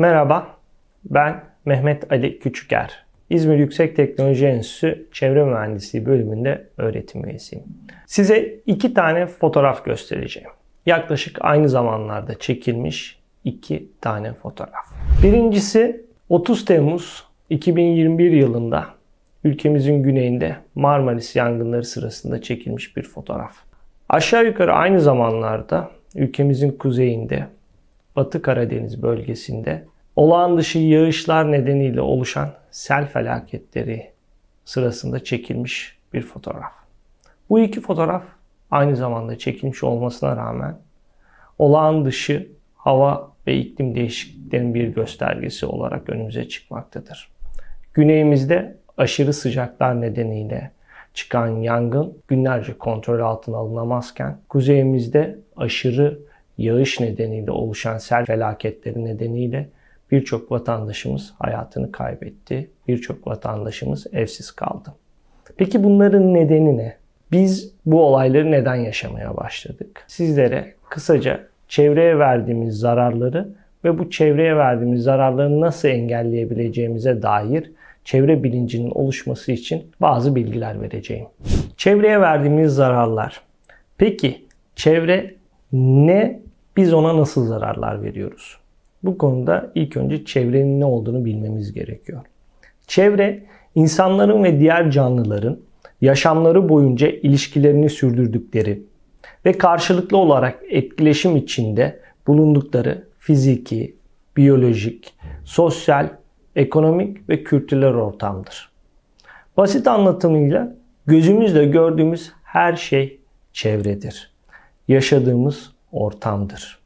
Merhaba, ben Mehmet Ali Küçüker. İzmir Yüksek Teknoloji Enstitüsü Çevre Mühendisliği bölümünde öğretim üyesiyim. Size iki tane fotoğraf göstereceğim. Yaklaşık aynı zamanlarda çekilmiş iki tane fotoğraf. Birincisi 30 Temmuz 2021 yılında ülkemizin güneyinde Marmaris yangınları sırasında çekilmiş bir fotoğraf. Aşağı yukarı aynı zamanlarda ülkemizin kuzeyinde Batı Karadeniz bölgesinde olağan dışı yağışlar nedeniyle oluşan sel felaketleri sırasında çekilmiş bir fotoğraf. Bu iki fotoğraf aynı zamanda çekilmiş olmasına rağmen olağan dışı hava ve iklim değişikliklerinin bir göstergesi olarak önümüze çıkmaktadır. Güneyimizde aşırı sıcaklar nedeniyle çıkan yangın günlerce kontrol altına alınamazken kuzeyimizde aşırı yağış nedeniyle oluşan sel felaketleri nedeniyle birçok vatandaşımız hayatını kaybetti. Birçok vatandaşımız evsiz kaldı. Peki bunların nedeni ne? Biz bu olayları neden yaşamaya başladık? Sizlere kısaca çevreye verdiğimiz zararları ve bu çevreye verdiğimiz zararları nasıl engelleyebileceğimize dair çevre bilincinin oluşması için bazı bilgiler vereceğim. Çevreye verdiğimiz zararlar. Peki çevre ne? Biz ona nasıl zararlar veriyoruz? Bu konuda ilk önce çevrenin ne olduğunu bilmemiz gerekiyor. Çevre insanların ve diğer canlıların yaşamları boyunca ilişkilerini sürdürdükleri ve karşılıklı olarak etkileşim içinde bulundukları fiziki, biyolojik, sosyal, ekonomik ve kültürel ortamdır. Basit anlatımıyla gözümüzle gördüğümüz her şey çevredir. Yaşadığımız ortamdır.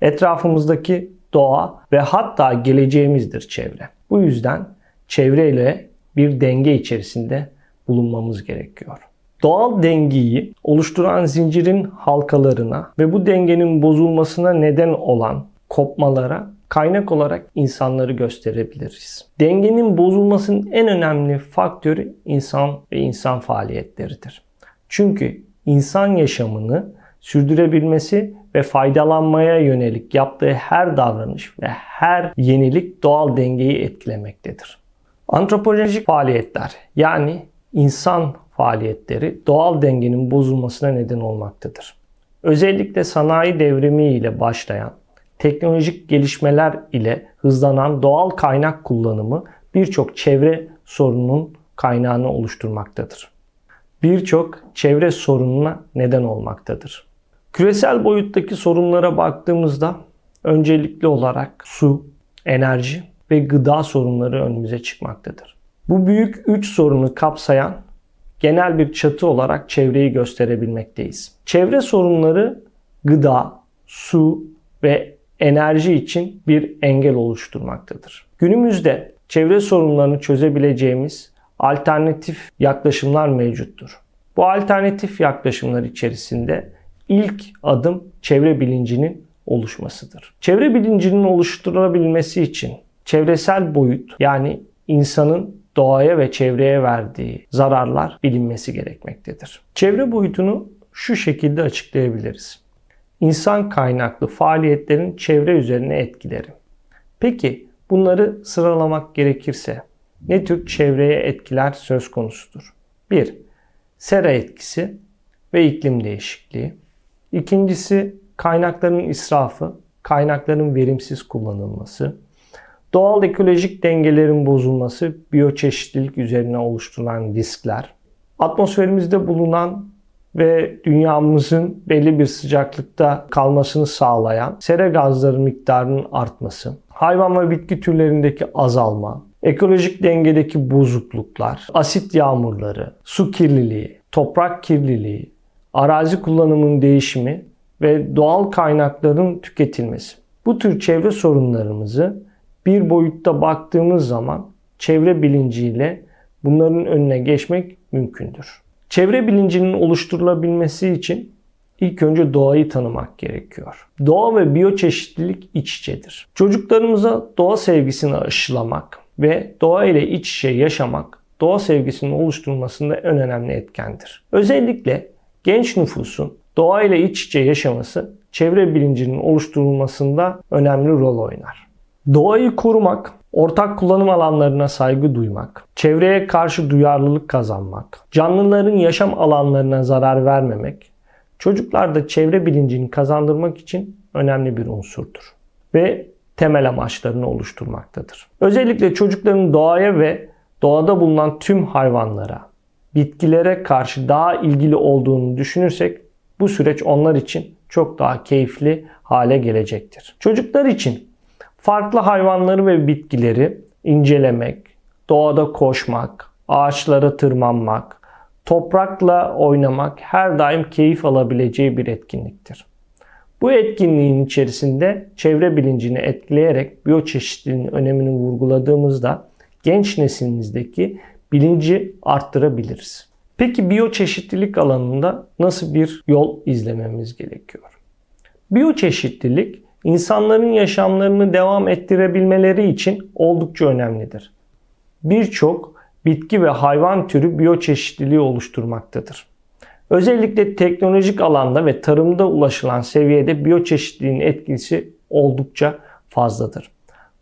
Etrafımızdaki doğa ve hatta geleceğimizdir çevre. Bu yüzden çevreyle bir denge içerisinde bulunmamız gerekiyor. Doğal dengeyi oluşturan zincirin halkalarına ve bu dengenin bozulmasına neden olan kopmalara kaynak olarak insanları gösterebiliriz. Dengenin bozulmasının en önemli faktörü insan ve insan faaliyetleridir. Çünkü insan yaşamını sürdürebilmesi ve faydalanmaya yönelik yaptığı her davranış ve her yenilik doğal dengeyi etkilemektedir. Antropolojik faaliyetler yani insan faaliyetleri doğal dengenin bozulmasına neden olmaktadır. Özellikle sanayi devrimi ile başlayan teknolojik gelişmeler ile hızlanan doğal kaynak kullanımı birçok çevre sorununun kaynağını oluşturmaktadır. Birçok çevre sorununa neden olmaktadır. Küresel boyuttaki sorunlara baktığımızda öncelikli olarak su, enerji ve gıda sorunları önümüze çıkmaktadır. Bu büyük üç sorunu kapsayan genel bir çatı olarak çevreyi gösterebilmekteyiz. Çevre sorunları gıda, su ve enerji için bir engel oluşturmaktadır. Günümüzde çevre sorunlarını çözebileceğimiz alternatif yaklaşımlar mevcuttur. Bu alternatif yaklaşımlar içerisinde ilk adım çevre bilincinin oluşmasıdır. Çevre bilincinin oluşturulabilmesi için çevresel boyut yani insanın doğaya ve çevreye verdiği zararlar bilinmesi gerekmektedir. Çevre boyutunu şu şekilde açıklayabiliriz. İnsan kaynaklı faaliyetlerin çevre üzerine etkileri. Peki bunları sıralamak gerekirse ne tür çevreye etkiler söz konusudur? 1. Sera etkisi ve iklim değişikliği. İkincisi kaynakların israfı, kaynakların verimsiz kullanılması. Doğal ekolojik dengelerin bozulması, biyoçeşitlilik üzerine oluşturulan riskler. Atmosferimizde bulunan ve dünyamızın belli bir sıcaklıkta kalmasını sağlayan sera gazları miktarının artması, hayvan ve bitki türlerindeki azalma, ekolojik dengedeki bozukluklar, asit yağmurları, su kirliliği, toprak kirliliği, arazi kullanımının değişimi ve doğal kaynakların tüketilmesi. Bu tür çevre sorunlarımızı bir boyutta baktığımız zaman çevre bilinciyle bunların önüne geçmek mümkündür. Çevre bilincinin oluşturulabilmesi için ilk önce doğayı tanımak gerekiyor. Doğa ve biyoçeşitlilik iç içedir. Çocuklarımıza doğa sevgisini aşılamak ve doğa ile iç içe yaşamak doğa sevgisinin oluşturulmasında en önemli etkendir. Özellikle genç nüfusun doğa ile iç içe yaşaması çevre bilincinin oluşturulmasında önemli rol oynar. Doğayı korumak, ortak kullanım alanlarına saygı duymak, çevreye karşı duyarlılık kazanmak, canlıların yaşam alanlarına zarar vermemek, çocuklarda çevre bilincini kazandırmak için önemli bir unsurdur. Ve temel amaçlarını oluşturmaktadır. Özellikle çocukların doğaya ve doğada bulunan tüm hayvanlara, bitkilere karşı daha ilgili olduğunu düşünürsek bu süreç onlar için çok daha keyifli hale gelecektir. Çocuklar için farklı hayvanları ve bitkileri incelemek, doğada koşmak, ağaçlara tırmanmak, toprakla oynamak her daim keyif alabileceği bir etkinliktir. Bu etkinliğin içerisinde çevre bilincini etkileyerek biyoçeşitliliğin önemini vurguladığımızda genç neslimizdeki bilinci arttırabiliriz. Peki biyoçeşitlilik alanında nasıl bir yol izlememiz gerekiyor? Biyoçeşitlilik insanların yaşamlarını devam ettirebilmeleri için oldukça önemlidir. Birçok bitki ve hayvan türü biyoçeşitliliği oluşturmaktadır. Özellikle teknolojik alanda ve tarımda ulaşılan seviyede biyoçeşitliliğin etkisi oldukça fazladır.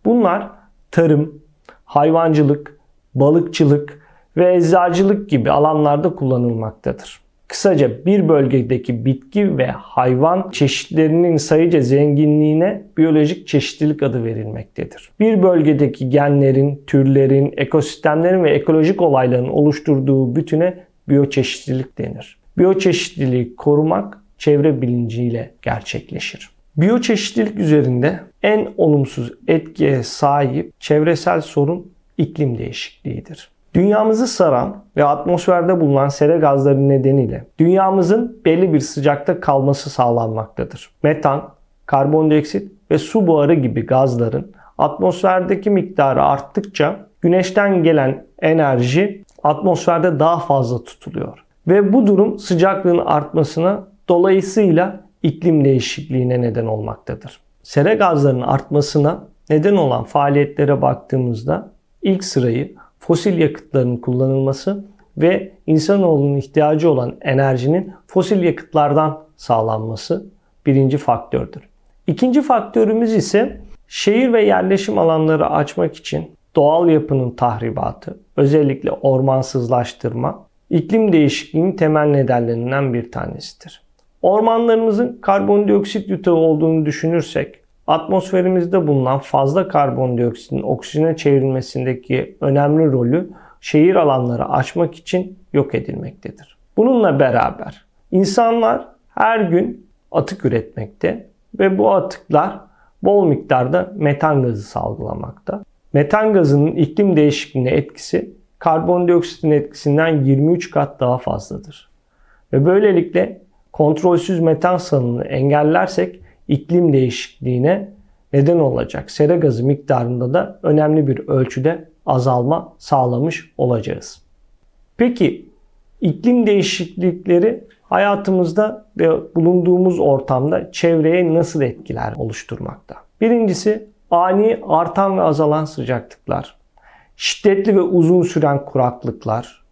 Bunlar tarım, hayvancılık, balıkçılık ve eczacılık gibi alanlarda kullanılmaktadır. Kısaca bir bölgedeki bitki ve hayvan çeşitlerinin sayıca zenginliğine biyolojik çeşitlilik adı verilmektedir. Bir bölgedeki genlerin, türlerin, ekosistemlerin ve ekolojik olayların oluşturduğu bütüne biyoçeşitlilik denir. Biyoçeşitliliği korumak çevre bilinciyle gerçekleşir. Biyoçeşitlilik üzerinde en olumsuz etkiye sahip çevresel sorun iklim değişikliğidir. Dünyamızı saran ve atmosferde bulunan sera gazları nedeniyle dünyamızın belli bir sıcakta kalması sağlanmaktadır. Metan, karbondioksit ve su buharı gibi gazların atmosferdeki miktarı arttıkça güneşten gelen enerji atmosferde daha fazla tutuluyor. Ve bu durum sıcaklığın artmasına dolayısıyla iklim değişikliğine neden olmaktadır. Sera gazlarının artmasına neden olan faaliyetlere baktığımızda ilk sırayı fosil yakıtların kullanılması ve insanoğlunun ihtiyacı olan enerjinin fosil yakıtlardan sağlanması birinci faktördür. İkinci faktörümüz ise şehir ve yerleşim alanları açmak için doğal yapının tahribatı, özellikle ormansızlaştırma, iklim değişikliğinin temel nedenlerinden bir tanesidir. Ormanlarımızın karbondioksit yutağı olduğunu düşünürsek atmosferimizde bulunan fazla karbondioksitin oksijene çevrilmesindeki önemli rolü şehir alanları açmak için yok edilmektedir. Bununla beraber insanlar her gün atık üretmekte ve bu atıklar bol miktarda metan gazı salgılamakta. Metan gazının iklim değişikliğine etkisi karbondioksitin etkisinden 23 kat daha fazladır. Ve böylelikle kontrolsüz metan salınımını engellersek iklim değişikliğine neden olacak sera gazı miktarında da önemli bir ölçüde azalma sağlamış olacağız. Peki iklim değişiklikleri hayatımızda ve bulunduğumuz ortamda çevreye nasıl etkiler oluşturmakta? Birincisi ani artan ve azalan sıcaklıklar, şiddetli ve uzun süren kuraklıklar,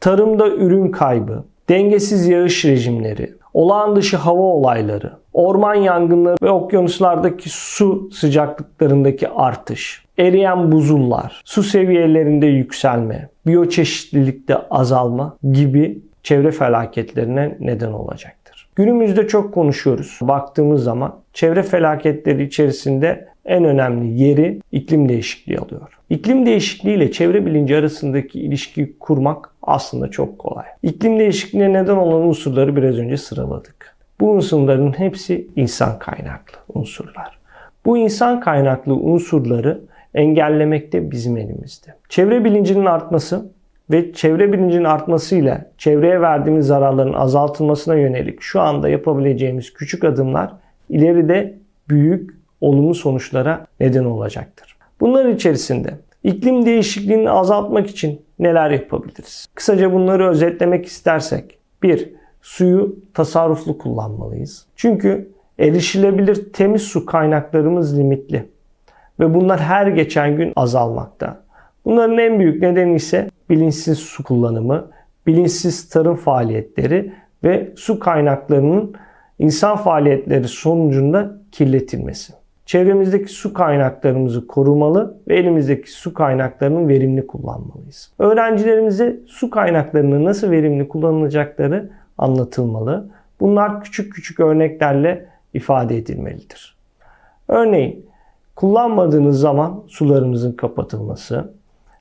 tarımda ürün kaybı, dengesiz yağış rejimleri, olağan dışı hava olayları, orman yangınları ve okyanuslardaki su sıcaklıklarındaki artış, eriyen buzullar, su seviyelerinde yükselme, biyoçeşitlilikte azalma gibi çevre felaketlerine neden olacaktır. Günümüzde çok konuşuyoruz. Baktığımız zaman çevre felaketleri içerisinde en önemli yeri iklim değişikliği alıyor. İklim değişikliği ile çevre bilinci arasındaki ilişkiyi kurmak aslında çok kolay. İklim değişikliğine neden olan unsurları biraz önce sıraladık. Bu unsurların hepsi insan kaynaklı unsurlar. Bu insan kaynaklı unsurları engellemek de bizim elimizde. Çevre bilincinin artması ve çevre bilincinin artmasıyla çevreye verdiğimiz zararların azaltılmasına yönelik şu anda yapabileceğimiz küçük adımlar ileride büyük olumlu sonuçlara neden olacaktır. Bunların içerisinde iklim değişikliğini azaltmak için neler yapabiliriz? Kısaca bunları özetlemek istersek 1. Suyu tasarruflu kullanmalıyız. Çünkü erişilebilir temiz su kaynaklarımız limitli ve bunlar her geçen gün azalmakta. Bunların en büyük nedeni ise bilinçsiz su kullanımı, bilinçsiz tarım faaliyetleri ve su kaynaklarının insan faaliyetleri sonucunda kirletilmesi. Çevremizdeki su kaynaklarımızı korumalı ve elimizdeki su kaynaklarının verimli kullanmalıyız. Öğrencilerimize su kaynaklarının nasıl verimli kullanılacakları anlatılmalı. Bunlar küçük küçük örneklerle ifade edilmelidir. Örneğin kullanmadığınız zaman sularımızın kapatılması,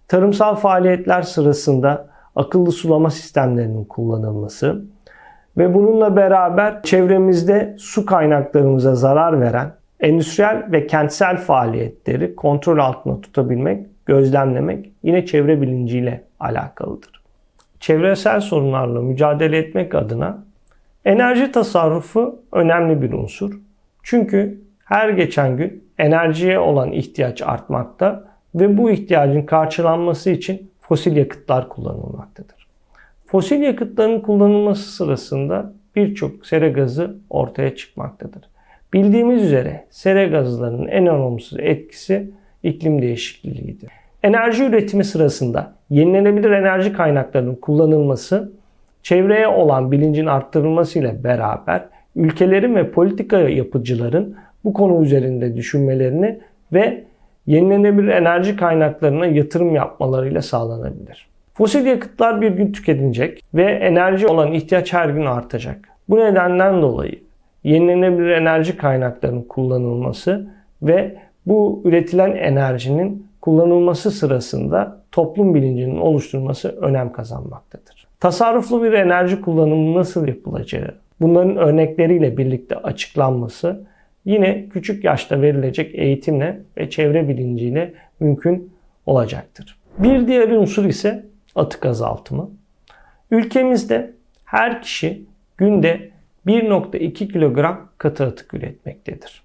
tarımsal faaliyetler sırasında akıllı sulama sistemlerinin kullanılması ve bununla beraber çevremizde su kaynaklarımıza zarar veren endüstriyel ve kentsel faaliyetleri kontrol altında tutabilmek, gözlemlemek yine çevre bilinciyle alakalıdır. Çevresel sorunlarla mücadele etmek adına enerji tasarrufu önemli bir unsur. Çünkü her geçen gün enerjiye olan ihtiyaç artmakta ve bu ihtiyacın karşılanması için fosil yakıtlar kullanılmaktadır. Fosil yakıtların kullanılması sırasında birçok sera gazı ortaya çıkmaktadır. Bildiğimiz üzere sera gazlarının en olumsuz etkisi iklim değişikliğidir. Enerji üretimi sırasında yenilenebilir enerji kaynaklarının kullanılması çevreye olan bilincin arttırılması ile beraber ülkelerin ve politika yapıcıların bu konu üzerinde düşünmelerini ve yenilenebilir enerji kaynaklarına yatırım yapmalarıyla sağlanabilir. Fosil yakıtlar bir gün tüketilecek ve enerji olan ihtiyaç her gün artacak. Bu nedenden dolayı yenilenebilir enerji kaynaklarının kullanılması ve bu üretilen enerjinin kullanılması sırasında toplum bilincinin oluşturulması önem kazanmaktadır. Tasarruflu bir enerji kullanımı nasıl yapılacağı, bunların örnekleriyle birlikte açıklanması yine küçük yaşta verilecek eğitimle ve çevre bilinciyle mümkün olacaktır. Bir diğer unsur ise atık azaltımı. Ülkemizde her kişi günde 1.2 kilogram katı atık üretmektedir.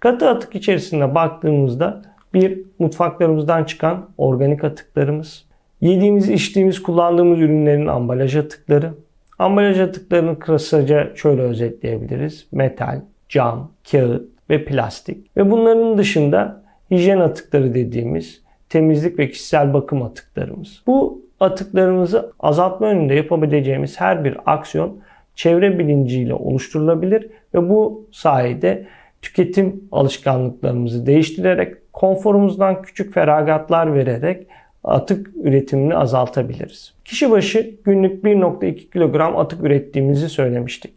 Katı atık içerisinde baktığımızda bir mutfaklarımızdan çıkan organik atıklarımız, yediğimiz, içtiğimiz, kullandığımız ürünlerin ambalaj atıkları, ambalaj atıklarını kısaca şöyle özetleyebiliriz. Metal, cam, kağıt ve plastik. Ve bunların dışında hijyen atıkları dediğimiz temizlik ve kişisel bakım atıklarımız. Bu atıklarımızı azaltma yönünde yapabileceğimiz her bir aksiyon çevre bilinciyle oluşturulabilir ve bu sayede tüketim alışkanlıklarımızı değiştirerek konforumuzdan küçük feragatlar vererek atık üretimini azaltabiliriz. Kişi başı günlük 1.2 kilogram atık ürettiğimizi söylemiştik.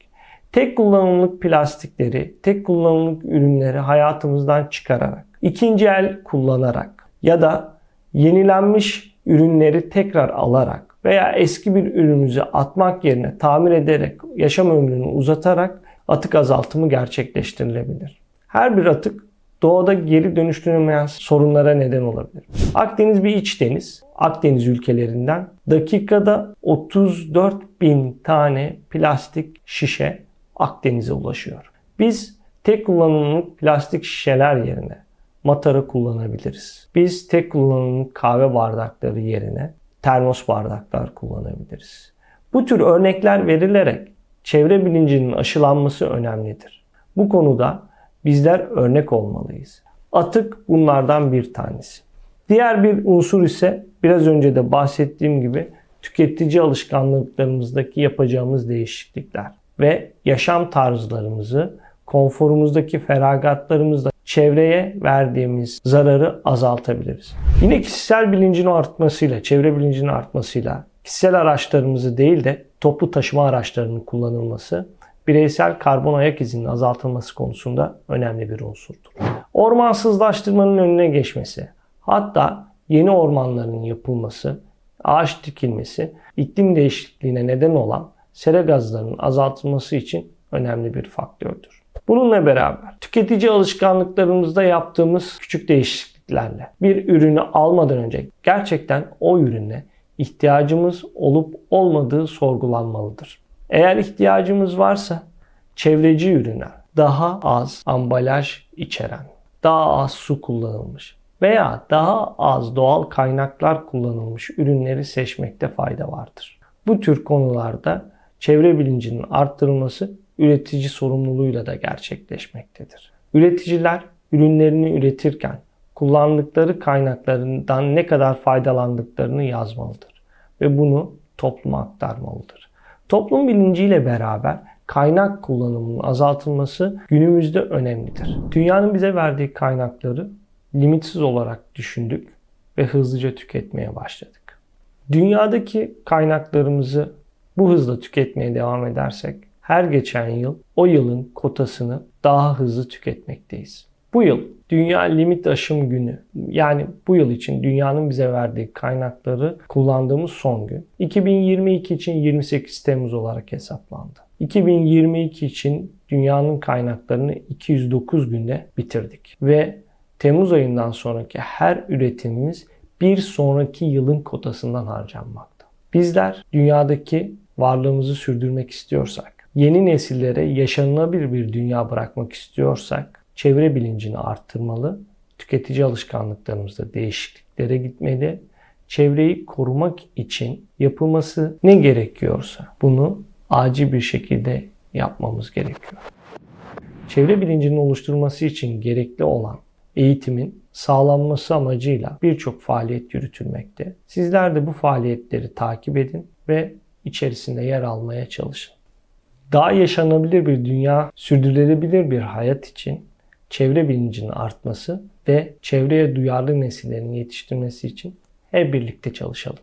Tek kullanımlık plastikleri, tek kullanımlık ürünleri hayatımızdan çıkararak, ikinci el kullanarak ya da yenilenmiş ürünleri tekrar alarak veya eski bir ürünümüzü atmak yerine tamir ederek yaşam ömrünü uzatarak atık azaltımı gerçekleştirilebilir. Her bir atık doğada geri dönüştürülmeyen sorunlara neden olabilir. Akdeniz bir iç deniz. Akdeniz ülkelerinden dakikada 34 bin tane plastik şişe Akdeniz'e ulaşıyor. Biz tek kullanımlık plastik şişeler yerine matara kullanabiliriz. Biz tek kullanımlık kahve bardakları yerine termos bardaklar kullanabiliriz. Bu tür örnekler verilerek çevre bilincinin aşılanması önemlidir. Bu konuda bizler örnek olmalıyız. Atık bunlardan bir tanesi. Diğer bir unsur ise biraz önce de bahsettiğim gibi tüketici alışkanlıklarımızdaki yapacağımız değişiklikler ve yaşam tarzlarımızı konforumuzdaki feragatlarımızla çevreye verdiğimiz zararı azaltabiliriz. Yine kişisel bilincin artmasıyla, çevre bilincinin artmasıyla kişisel araçlarımızı değil de toplu taşıma araçlarının kullanılması bireysel karbon ayak izinin azaltılması konusunda önemli bir unsurdur. Ormansızlaştırmanın önüne geçmesi, hatta yeni ormanların yapılması, ağaç dikilmesi iklim değişikliğine neden olan sera gazlarının azaltılması için önemli bir faktördür. Bununla beraber tüketici alışkanlıklarımızda yaptığımız küçük değişikliklerle bir ürünü almadan önce gerçekten o ürüne ihtiyacımız olup olmadığı sorgulanmalıdır. Eğer ihtiyacımız varsa çevreci ürünler, daha az ambalaj içeren, daha az su kullanılmış veya daha az doğal kaynaklar kullanılmış ürünleri seçmekte fayda vardır. Bu tür konularda çevre bilincinin arttırılması üretici sorumluluğuyla da gerçekleşmektedir. Üreticiler ürünlerini üretirken kullandıkları kaynaklarından ne kadar faydalandıklarını yazmalıdır ve bunu topluma aktarmalıdır. Toplum bilinciyle beraber kaynak kullanımının azaltılması günümüzde önemlidir. Dünyanın bize verdiği kaynakları limitsiz olarak düşündük ve hızlıca tüketmeye başladık. Dünyadaki kaynaklarımızı bu hızla tüketmeye devam edersek her geçen yıl o yılın kotasını daha hızlı tüketmekteyiz. Bu yıl Dünya Limit Aşım Günü yani bu yıl için dünyanın bize verdiği kaynakları kullandığımız son gün. 2022 için 28 Temmuz olarak hesaplandı. 2022 için dünyanın kaynaklarını 209 günde bitirdik ve Temmuz ayından sonraki her üretimimiz bir sonraki yılın kotasından harcanmakta. Bizler dünyadaki varlığımızı sürdürmek istiyorsak, yeni nesillere yaşanılabilir bir dünya bırakmak istiyorsak, çevre bilincini arttırmalı, tüketici alışkanlıklarımızda değişikliklere gitmeli, çevreyi korumak için yapılması ne gerekiyorsa bunu acil bir şekilde yapmamız gerekiyor. Çevre bilincinin oluşturulması için gerekli olan eğitimin sağlanması amacıyla birçok faaliyet yürütülmekte. Sizler de bu faaliyetleri takip edin ve içerisinde yer almaya çalışın. Daha yaşanabilir bir dünya, sürdürülebilir bir hayat için çevre bilincinin artması ve çevreye duyarlı nesillerin yetiştirmesi için hep birlikte çalışalım.